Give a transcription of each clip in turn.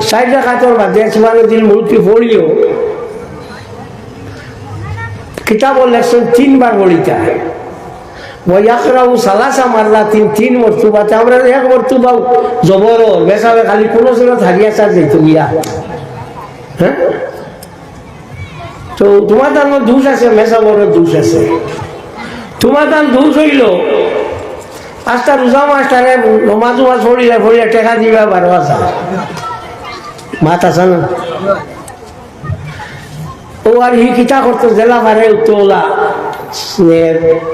ষাট টাকাতর বাদে দিন মূর্তি পড়িও কিতাব লেখছেন তিনবার বলিতা সালাসা মারলা তিন তিন মর্তুবাতে আমরা এক মর্তুবা জবর বেসাবে খালি কোনো সময় হারিয়া চার গিয়া। হ্যাঁ? তো তোমার তার দোষ আছে মেসা বড় দোষ আছে। তোমার তার দোষ হইল আস্তা রোজা নমাজ মাছ পড়িলে পড়িলে টেকা দিবা বারো হাজার। মাত আছে না ও আর হি কিতা করতো, জেলা পারে উত্তলা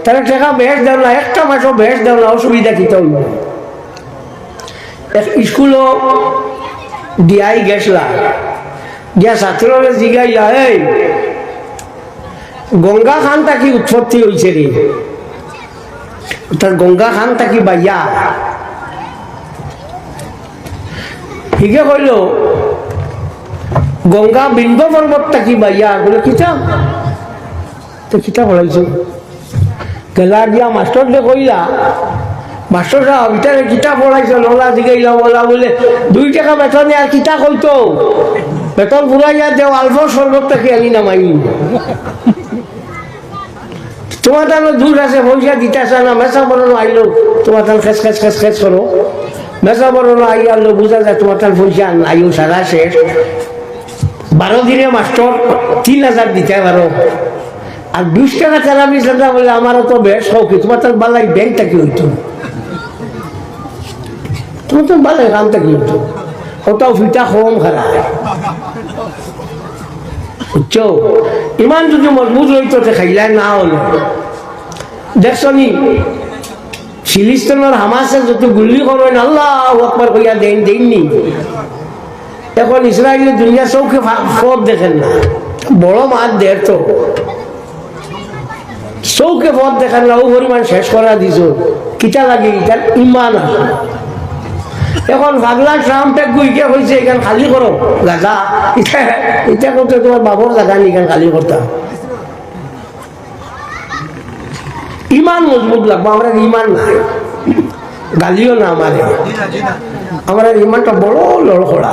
তারা টেকা বেশ দেও না, একটা মাসও বেশ দেও না, অসুবিধা কিতা হইল স্কুলও দিয়াই গেছলা। দিয়া ছাত্ররে জিগাইলা এই গঙ্গা খান তাকি উৎপত্তি হয়েছে রে তার গঙ্গা খান তাকি বাইয়া? হিগে কইল। গঙ্গা বিন্দ পর্বত তাকি বাইয়া বলে, কিতা? তো কিতা পড়াইছো গেলা দিয়া মাস্টার দে কইলা। মাস্টার সাহেব ইটারে কিতা পড়াইছো নলা জিগাইলা বলা বলে, দুই টাকা বেতনে আর কিতা কইতো? বেতন পুরাইয়া দেও আলফ স্বর্গত তাকে আনি নামাই? তোমার তার দূর আছে, পয়সা দিতেছে না মেসা বড় আইলো। তোমার তার খেস খেস খেস খেস করো। মেসা বড় আই আনলো, বুঝা যায় তোমার তার পয়সা আইও সারা শেষ বারো দিনে মাস্টার, তিন হাজার দিতে পারো আর বিশ টাকা চালাবি সেটা বলে, আমারও তো বেশ শৌকি তোমার তার বালাই ব্যাংকটা কি হইতো? তোমার তো বালাই কামটা কি হইতো? ওটাও ফিটা কম খারাপ। বুঝছ? ইমান যদি মজবুত হইতো খাইলা না হলো। দেখছ নি? ফিলিস্তিনের হামাসে যত গুলি করেন আল্লাহ আকবার কইয়া দেন দেননি এখন ইসরায়েলের দুনিয়া চৌকে পথ দেখেন না। বড় মাছ দের তো। চৌকে পথ দেখেন না, ও পরিমাণ শেষ করা দিছ। কিতা লাগে ইটার ইমান এখন ভাগলা ট্রাম্পে গুইকে হয়েছে এখান খালি করো জাগা এটা এটা করতে তোমার বাবর জাগা নি এখান খালি করতাম ইমান মজবুত লাগবো আমরা ইমান নাই। গালিও না আমাদের আমার ইমানটা বড় লড়খড়া।